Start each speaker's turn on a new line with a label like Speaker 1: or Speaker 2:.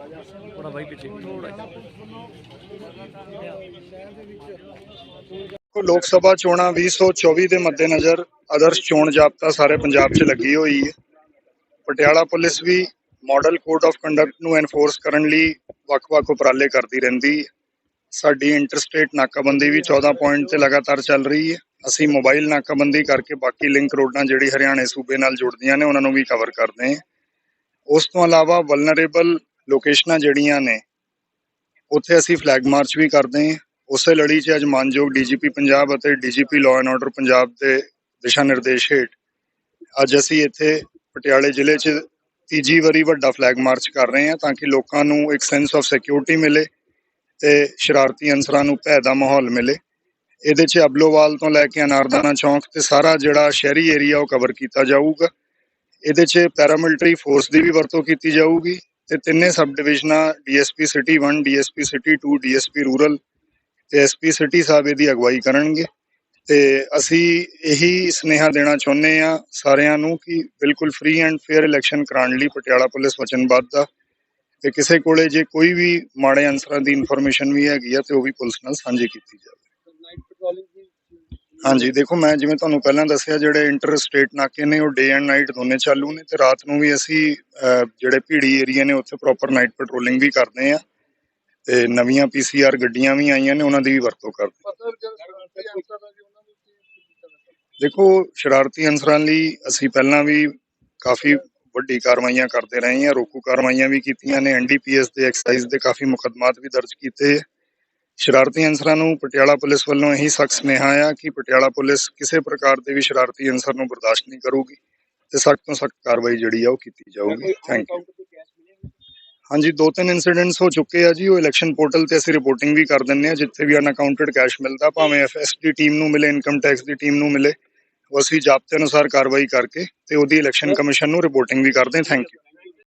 Speaker 1: ਥੋੜਾ ਬਾਈ ਪਿੱਛੇ।
Speaker 2: ਲੋਕ ਸਭਾ ਚੋਣਾਂ 2024 ਦੇ ਮੱਦੇਨਜ਼ਰ ਆਦਰਸ਼ ਚੋਣ ਜਾਬਤਾ ਸਾਰੇ ਪੰਜਾਬ 'ਚ ਲੱਗੀ ਹੋਈ ਹੈ। ਪਟਿਆਲਾ ਪੁਲਿਸ ਵੀ ਮਾਡਲ ਕੋਡ ਆਫ ਕੰਡਕਟ ਨੂੰ ਐਨਫੋਰਸ ਕਰਨ ਲਈ ਵੱਖ-ਵੱਖ ਉਪਰਾਲੇ ਕਰਦੀ ਰਹਿੰਦੀ ਹੈ। ਸਾਡੀ ਇੰਟਰਸਟੇਟ ਨਾਕਾਬੰਦੀ ਵੀ 14 ਪੁਆਇੰਟ ਤੇ ਲਗਾਤਾਰ ਚੱਲ ਰਹੀ ਹੈ। ਅਸੀਂ ਮੋਬਾਈਲ ਨਾਕਾਬੰਦੀ ਕਰਕੇ ਬਾਕੀ ਲਿੰਕ ਰੋਡਾਂ ਜਿਹੜੀ ਹਰਿਆਣੇ ਸੂਬੇ ਨਾਲ ਜੁੜਦੀਆਂ ਨੇ, ਉਹਨਾਂ ਨੂੰ ਵੀ ਕਵਰ ਕਰਦੇ ਹਾਂ। ਉਸ ਤੋਂ ਇਲਾਵਾ ਵਲਨਰੇਬਲ ਲੋਕੇਸ਼ਨਾਂ ਜਿਹੜੀਆਂ ਨੇ, ਉੱਥੇ ਅਸੀਂ ਫਲੈਗ ਮਾਰਚ ਵੀ ਕਰਦੇ ਹਾਂ। ਉਸੇ ਲੜੀ 'ਚ ਅੱਜ ਮਾਨਯੋਗ ਡੀਜੀਪੀ ਪੰਜਾਬ ਅਤੇ DGP law and order Punjab ਦੇ ਦਿਸ਼ਾ ਨਿਰਦੇਸ਼ ਹੇਠ ਅੱਜ ਅਸੀਂ ਇੱਥੇ ਪਟਿਆਲੇ ਜ਼ਿਲ੍ਹੇ 'ਚ ਤੀਜੀ ਵਾਰੀ ਵੱਡਾ ਫਲੈਗ ਮਾਰਚ ਕਰ ਰਹੇ ਹਾਂ ਤਾਂ ਕਿ ਲੋਕਾਂ ਨੂੰ ਇੱਕ ਸੈਂਸ ਆਫ ਸਿਕਿਉਰਿਟੀ ਮਿਲੇ ਤੇ ਸ਼ਰਾਰਤੀ ਅਨਸਰਾਂ ਨੂੰ ਭੈ ਦਾ ਮਾਹੌਲ ਮਿਲੇ। ਇਹਦੇ 'ਚ ਅਬਲੋਵਾਲ ਤੋਂ ਲੈ ਕੇ ਅਨਾਰਦਾਨਾ ਚੌਂਕ ਤੇ ਸਾਰਾ ਜਿਹੜਾ ਸ਼ਹਿਰੀ ਏਰੀਆ ਉਹ ਕਵਰ ਕੀਤਾ ਜਾਊਗਾ। ਇਹਦੇ 'ਚ ਪੈਰਾਮਿਲਟਰੀ ਫੋਰਸ ਦੀ ਵੀ ਵਰਤੋਂ ਕੀਤੀ ਜਾਊਗੀ। ਤੇ ਤਿੰਨੇ sub ਡਿਵੀਜ਼ਨਾਂ, DSP city 1 DSP city 2 DSP rural ਤੇ ਐਸਪੀ ਸਿਟੀ ਸਾਹਿਬ ਇਹਦੀ ਅਗਵਾਈ ਕਰਨਗੇ। ਤੇ ਅਸੀਂ ਇਹੀ ਸੁਨੇਹਾ ਦੇਣਾ ਚਾਹੁੰਦੇ ਆ ਸਾਰਿਆਂ ਨੂੰ ਕਿ ਬਿਲਕੁਲ ਫ੍ਰੀ ਐਂਡ ਫੇਅਰ ਇਲੈਕਸ਼ਨ ਕਰਾਉਣ ਲਈ ਪਟਿਆਲਾ ਪੁਲਿਸ ਵਚਨਬੱਧ ਆ ਤੇ ਕਿਸੇ ਕੋਲੇ ਜੇ ਕੋਈ ਵੀ ਮਾੜੇ ਅਨਸਰਾਂ ਦੀ ਇਨਫੋਰਮੇਸ਼ਨ ਵੀ ਹੈਗੀ ਆ ਤੇ ਉਹ ਵੀ ਪੁਲਿਸ ਨਾਲ ਸਾਂਝੀ ਕੀਤੀ ਜਾਵੇ। ਹਾਂਜੀ ਦੇਖੋ ਮੈਂ ਜਿਵੇਂ ਤੁਹਾਨੂੰ ਪਹਿਲਾਂ ਦੱਸਿਆ ਜਿਹੜੇ ਇੰਟਰ ਸਟੇਟ ਨਾਕੇ ਨੇ ਉਹ ਡੇ ਐਂਡ ਨਾਈਟ ਦੋਨੇ ਚਾਲੂ ਨੇ ਤੇ ਰਾਤ ਨੂੰ ਵੀ ਅਸੀਂ ਜਿਹੜੇ ਭੀੜੀ ਏਰੀਆ ਨੇ ਉੱਥੇ ਪ੍ਰੋਪਰ ਨਾਈਟ ਪੈਟਰੋਲਿੰਗ ਵੀ ਕਰਦੇ ਆ ਤੇ ਨਵੀਆਂ ਪੀਸੀਆਰ ਗੱਡੀਆਂ ਵੀ ਆਈਆਂ ਨੇ ਉਹਨਾਂ ਦੀ ਵੀ ਵਰਤੋਂ ਕਰਦੇ ਦੇਖੋ ਸ਼ਰਾਰਤੀ ਅਨਸਰਾਂ ਲਈ ਅਸੀਂ ਪਹਿਲਾਂ ਵੀ ਕਾਫੀ ਵੱਡੀ ਕਾਰਵਾਈਆਂ ਕਰਦੇ ਰਹੇ ਹਾਂ ਰੋਕੂ ਕਾਰਵਾਈਆਂ ਵੀ ਕੀਤੀਆਂ ਨੇ ਐਨਡੀਪੀਐਸ ਦੇ ਐਕਸਾਈਜ਼ ਦੇ ਕਾਫੀ ਮੁਕੱਦਮਾਤ ਵੀ ਦਰਜ ਕੀਤੇ। ਸ਼ਰਾਰਤੀ ਅਨਸਰਾਂ ਨੂੰ ਪਟਿਆਲਾ ਪੁਲਿਸ ਵੱਲੋਂ ਇਹੀ ਸਖਤ ਸੁਨੇਹਾ ਆ ਕਿ ਪਟਿਆਲਾ ਪੁਲਿਸ ਕਿਸੇ ਪ੍ਰਕਾਰ ਦੇ ਵੀ ਸ਼ਰਾਰਤੀ ਅਨਸਰ ਨੂੰ ਬਰਦਾਸ਼ਤ ਨਹੀਂ ਕਰੂਗੀ ਤੇ ਸਖਤ ਤੋਂ ਸਖਤ ਕਾਰਵਾਈ ਜਿਹੜੀ ਆ ਉਹ ਕੀਤੀ ਜਾਊਗੀ। ਥੈਂਕ ਯੂ ਹਾਂਜੀ ਦੋ ਤਿੰਨ ਇਨਸੀਡੈਂਟਸ ਹੋ ਚੁੱਕੇ ਆ ਜੀ ਉਹ ਇਲੈਕਸ਼ਨ ਪੋਰਟਲ ਤੇ ਅਸੀਂ ਰਿਪੋਰਟਿੰਗ ਵੀ ਕਰ ਦਿੰਨੇ ਆ ਜਿੱਥੇ ਵੀ ਅਨਅਕਾਊਂਟਡ ਕੈਸ਼ ਮਿਲਦਾ ਭਾਵੇਂ ਐਫਐਸ ਦੀ ਟੀਮ ਨੂੰ ਮਿਲੇ ਇਨਕਮ ਟੈਕਸ ਦੀ ਟੀਮ ਨੂੰ ਮਿਲੇ ਉਹ ਅਸੀਂ ਜਾਬਤੇ ਅਨੁਸਾਰ ਕਾਰਵਾਈ ਕਰਕੇ ਤੇ ਉਹਦੀ ਇਲੈਕਸ਼ਨ ਕਮਿਸ਼ਨ ਨੂੰ ਰਿਪੋਰਟਿੰਗ ਵੀ ਕਰਦੇ ਥੈਂਕ ਯੂ